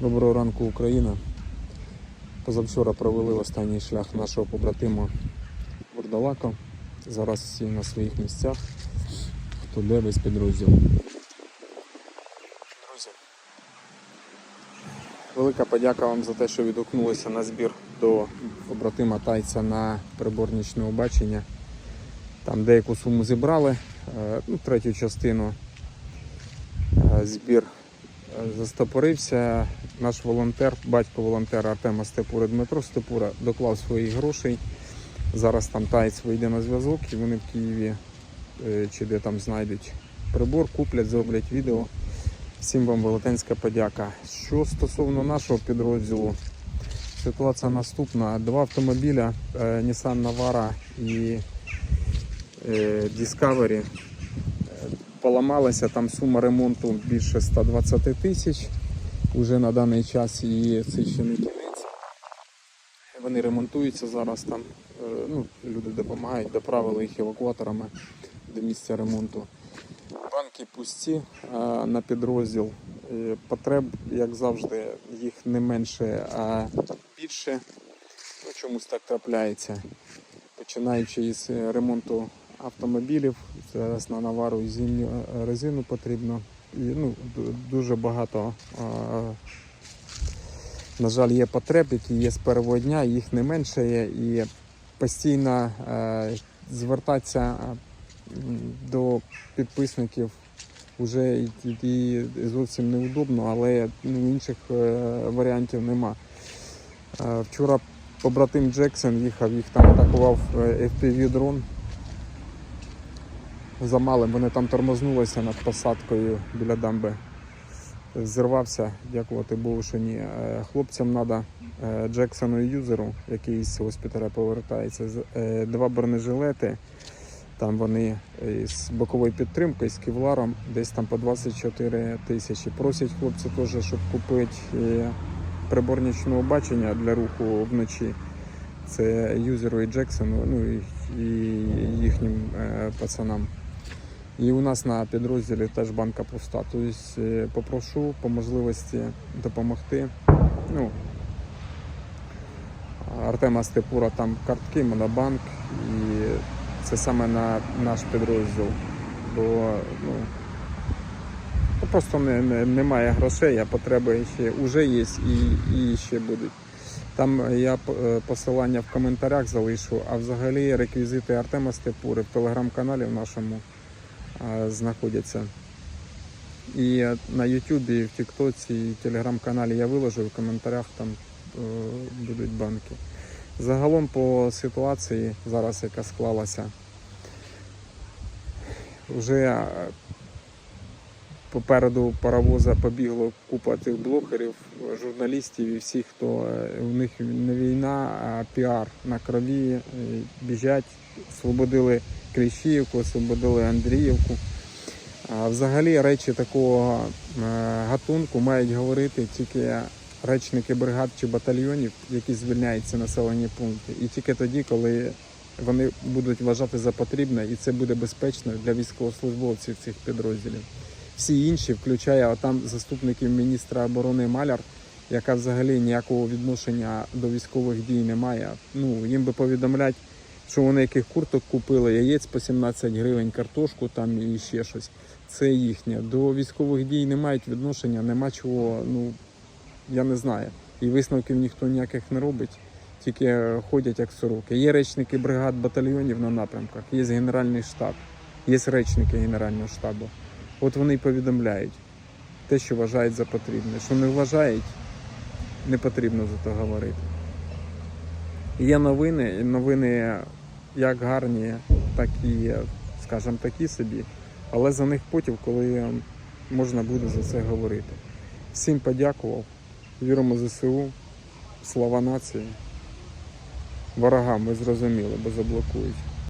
Доброго ранку, Україна. Позавчора провели останній шлях нашого побратима Бурдалака. Зараз всі на своїх місцях. Хто де весь підрозділ. Друзі. Велика подяка вам за те, що відгукнулися на збір до побратима Тайця на приборнічне бачення. Там деяку суму зібрали, е, ну, третю частину е, збір застопорився. Наш волонтер, батько волонтера Артема Степура Дмитро Степура доклав своїх грошей. Зараз там таєць вийде на зв'язок і вони в Києві е, чи де там знайдуть прибор, куплять, зроблять відео. Всім вам велетенська подяка. Що стосовно нашого підрозділу, ситуація наступна. Два автомобіля е, Nissan Navara і е, Discovery е, поламалися. Там сума ремонту більше 120 тисяч. Уже на даний час і це ще не кінець. Вони ремонтуються зараз там. е, Ну, люди допомагають, доправили їх евакуаторами до місця ремонту. Банки пусті на підрозділ. Е, Потреб, як завжди, їх не менше, а більше. Чомусь так трапляється. Починаючи е, ремонту автомобілів, зараз на навару і зимню е, резину потрібно. І, ну, дуже багато, а, на жаль, є потреб, які є з першого дня, їх не менше є. І постійно е, звертатися е, до підписників вже і, і зовсім неудобно, але ну, інших е, варіантів нема. Е, вчора побратим Джексон їхав, їх там атакував е, FPV-дрон. Замалим, вони там тормознулися над посадкою біля дамби. Зірвався, дякувати Богу, що ні. Е, Хлопцям треба Джексону і юзеру, який з госпіталя повертається, е, два бронежилети. Там вони е, з боковою підтримкою, з кевларом, десь там по 24 тисячі. Просять хлопці теж, щоб купити приборнічного бачення для руху вночі. Це юзеру і Джексону, ну і, їхнім пацанам. І у нас на підрозділі теж банка пуста. Тобто е, попрошу по можливості допомогти. Ну, Артема Степура там картки, монобанк, і це саме на наш підрозділ. Бо ну, ну, просто не, не, немає грошей, а потреби ще вже є і, і ще будуть. Там я е, посилання в коментарях залишу, а взагалі реквізити Артема Степури в телеграм-каналі в нашому знаходяться. І на Ютубі, в Тіктоці, і в телеграм-каналі я виложу в коментарях там е, будуть банки. Загалом по ситуації зараз, яка склалася, вже попереду паровоза побігло купа тих блогерів, журналістів і всіх, хто е, у них не війна, а піар на крові е, біжать, освободили Кліщіївку, освободили Андріївку. Взагалі речі такого е, гатунку мають говорити тільки речники бригад чи батальйонів, які звільняють ці населені пункти. І тільки тоді, коли вони будуть вважати за потрібне, і це буде безпечно для військовослужбовців цих підрозділів. Всі інші, включає там заступників міністра оборони Маляр, яка взагалі ніякого відношення до військових дій не має. Ну їм би повідомлять, що вони яких курток купили, яєць по 17 гривень, картошку там і ще щось. Це їхнє. До військових дій не мають відношення, нема чого, ну я не знаю. І висновків ніхто ніяких не робить, тільки ходять як сороки. Є речники бригад батальйонів на напрямках, є генеральний штаб, є речники Генерального штабу. От вони й повідомляють те, що вважають за потрібне. Що не вважають, не потрібно за то говорити. Є новини, і новини як гарні, так і, скажімо, такі собі, але за них потім, коли можна буде за це говорити. Всім подякував. Віримо ЗСУ, слава нації. Ворогам ви зрозуміли, бо заблокують.